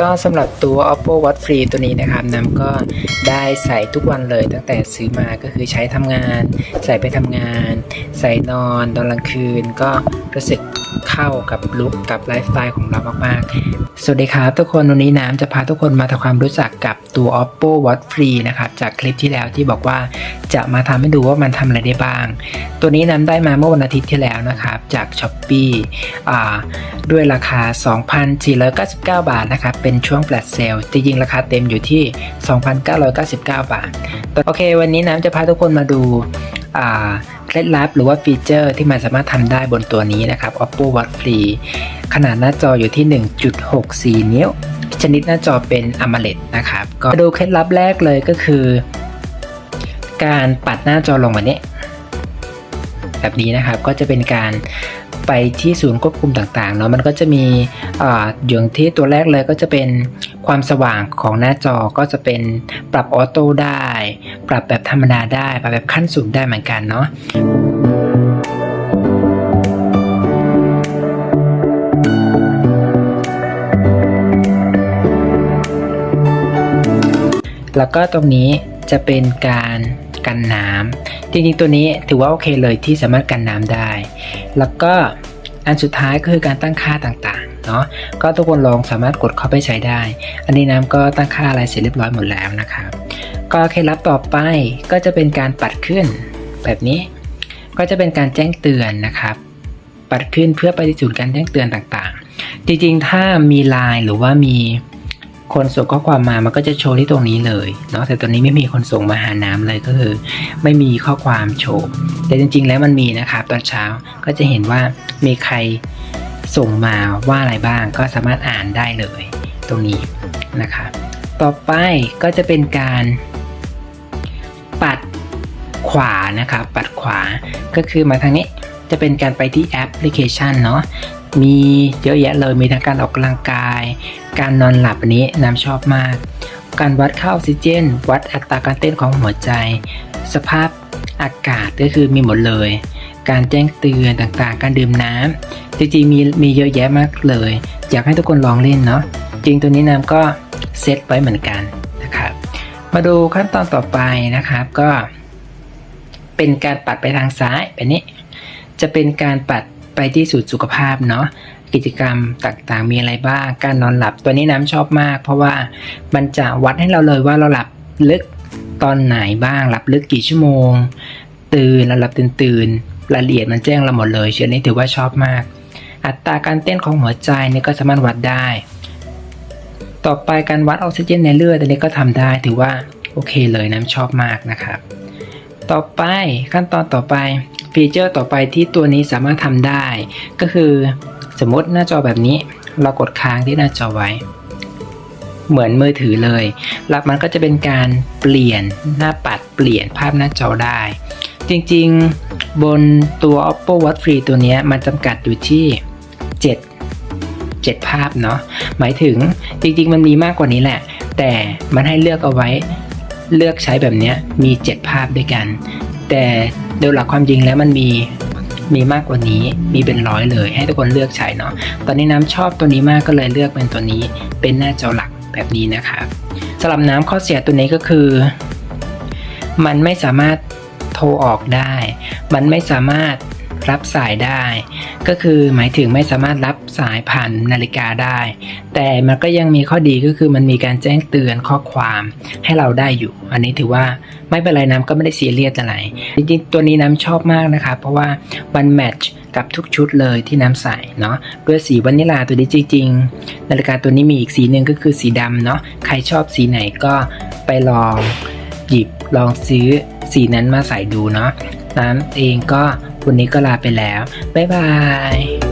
ก็สำหรับตัว oppo watch free ตัวนี้นะครับน้ำก็ได้ใส่ทุกวันเลยตั้งแต่ซื้อมาก็คือใช้ทำงาน ใส่ไปทำงาน ใส่นอนตอนกลางคืนก็รู้สึกเข้ากับลุคกับไลฟ์สไตล์ของเรามากๆ สวัสดีครับทุกคนวันนี้น้ำจะพาทุกคนมาทำความรู้จักกับตัว oppo watch free นะครับจากคลิปที่แล้วที่บอกว่าจะมาทำให้ดูว่ามันทำอะไรได้บ้าง ตัวนี้น้ำได้มาเมื่อวันอาทิตย์ที่แล้วนะครับจาก s h อ p e e อ่าด้วยราคา 2,499 บาทนะครับเป็นช่วงแฟลชเซลจริงๆราคาเต็มอยู่ที่ 2,999 บาท โอเค วันนี้น้ำจะพาทุกคนมาดูเคล็ดลับหรือว่าฟีเจอร์ที่มันสามารถทำได้บนตัวนี้นะครับ oppo watch free ขนาดหน้าจออยู่ที่ 1.64 นิ้ว ชนิดหน้าจอเป็น AMOLED นะครับ ก็ดูเคล็ดลับแรกเลยก็คือ การปัดหน้าจอลงแบบนี้ แบบนี้นะครับก็จะเป็นการ ไปที่ศูนย์ควบคุมต่างๆเนาะมันก็จะมีอ่าอย่างที่ตัวแรกเลยก็จะเป็นความสว่างของหน้าจอก็จะเป็นปรับออโต้ได้ ปรับแบบธรรมดาได้ ปรับแบบขั้นสูงได้เหมือนกันเนาะแล้วก็ตรงนี้จะเป็นการ กันน้ำจริงๆตัวนี้ถือว่าโอเคเลยที่สามารถกันน้ำได้ แล้วก็อันสุดท้ายก็คือการตั้งค่าต่างๆเนาะก็ทุกคนลองสามารถกดเข้าไปใช้ได้ อันนี้น้ำก็ตั้งค่าอะไรเสร็จเรียบร้อยหมดแล้วนะครับก็เคล็ดลับต่อไปก็จะเป็นการปัดขึ้น แบบนี้ก็จะเป็นการแจ้งเตือนนะครับ ปัดขึ้นเพื่อไปที่ศูนการแจ้งเตือนต่างๆ จริงๆ ถ้ามีไลน์หรือว่ามี คนส่งข้อความมามันก็จะโชว์ที่ตรงนี้เลยเนาะแต่ตัวนี้ไม่มีคนส่งมาหาน้ำเลยก็คือ ไม่มีข้อความโชว์ แต่จริง ๆ แล้วมันมีนะครับตอนเช้าก็จะเห็นว่ามีใครส่งมาว่าอะไรบ้างก็สามารถอ่านได้เลย ตรงนี้นะครับต่อไปก็จะเป็นการปัดขวานะครับปัดขวาก็คือมาทางนี้จะเป็นการไปที่แอปพลิเคชันเนาะมีเยอะแยะเลยมีทั้งการออกกำลังกาย การนอนหลับอันนี้น้ำชอบมาก การวัดค่าออกซิเจน วัดอัตราการเต้นของหัวใจ สภาพอากาศก็คือมีหมดเลย การแจ้งเตือนต่างๆ การดื่มน้ำจริงๆมีมีเยอะแยะมากเลย อยากให้ทุกคนลองเล่นเนาะจริงตัวนี้น้ำก็เซตไว้เหมือนกันนะครับ มาดูขั้นตอนต่อไปนะครับก็ เป็นการปัดไปทางซ้ายแบบนี้ จะเป็นการปัดไปที่สูตรสุขภาพเนาะ กิจกรรมต่างๆ มีอะไรบ้าง การนอนหลับตัวนี้น้ำชอบมาก เพราะว่ามันจะวัดให้เราเลยว่าเราหลับลึกตอนไหนบ้าง หลับลึกกี่ชั่วโมง ตื่นแล้วหลับตื่นตื่นรายละเอียดมันแจ้งเราหมดเลยเชื่อนี้ถือว่าชอบมาก อัตราการเต้นของหัวใจนี่ก็สามารถวัดได้ ต่อไปการวัดออกซิเจนในเลือดอันนี้ก็ทำได้ถือว่าโอเคเลยน้ำชอบมากนะครับ ต่อไปขั้นตอนต่อไปฟีเจอร์ต่อไปที่ตัวนี้สามารถทำได้ ก็คือ สมมติหน้าจอแบบนี้ เรากดค้างที่หน้าจอไว้ เหมือนมือถือเลย แล้วมันก็จะเป็นการเปลี่ยนหน้าปัดเปลี่ยนภาพหน้าจอได้ จริงๆบนตัว oppo watch free ตัวนี้มันจำกัดอยู่ที่ 7 7 ภาพเนาะหมายถึงจริงๆ มันมีมากกว่านี้แหละ แต่มันให้เลือกเอาไว้เลือกใช้แบบนี้มี 7 ภาพด้วยกัน แต่โดยหลักความจริงแล้วมันมี มีมากกว่านี้มีเป็นร้อยเลย ให้ทุกคนเลือกใช้เนาะตอนนี้น้ำชอบตัวนี้มากก็เลยเลือกเป็นตัวนี้ เป็นหน้าจอหลักแบบนี้นะครับสำหรับน้ำข้อเสียตัวนี้ก็คือ มันไม่สามารถโทรออกได้ มันไม่สามารถ รับสายได้ ก็คือหมายถึงไม่สามารถรับสายผ่านนาฬิกาได้ แต่มันก็ยังมีข้อดีก็คือมันมีการแจ้งเตือนข้อความให้เราได้อยู่ อันนี้ถือว่าไม่เป็นไรน้ำก็ไม่ได้เสียเรียสอะไรจริงๆตัวนี้น้ำชอบมากนะครับเพราะว่ามันแมทช์กับทุกชุดเลยที่น้ำใส่เนาะด้วยสีวานิลาตัวนี้จริงๆนาฬิกาตัวนี้มีอีกสีหนึ่งก็คือสีดำเนาะใครชอบสีไหนก็ไปลองหยิบลองซื้อสีนั้นมาใส่ดูเนาะน้ำเองก็ วันนี้ก็ลาไปแล้ว บ๊ายบาย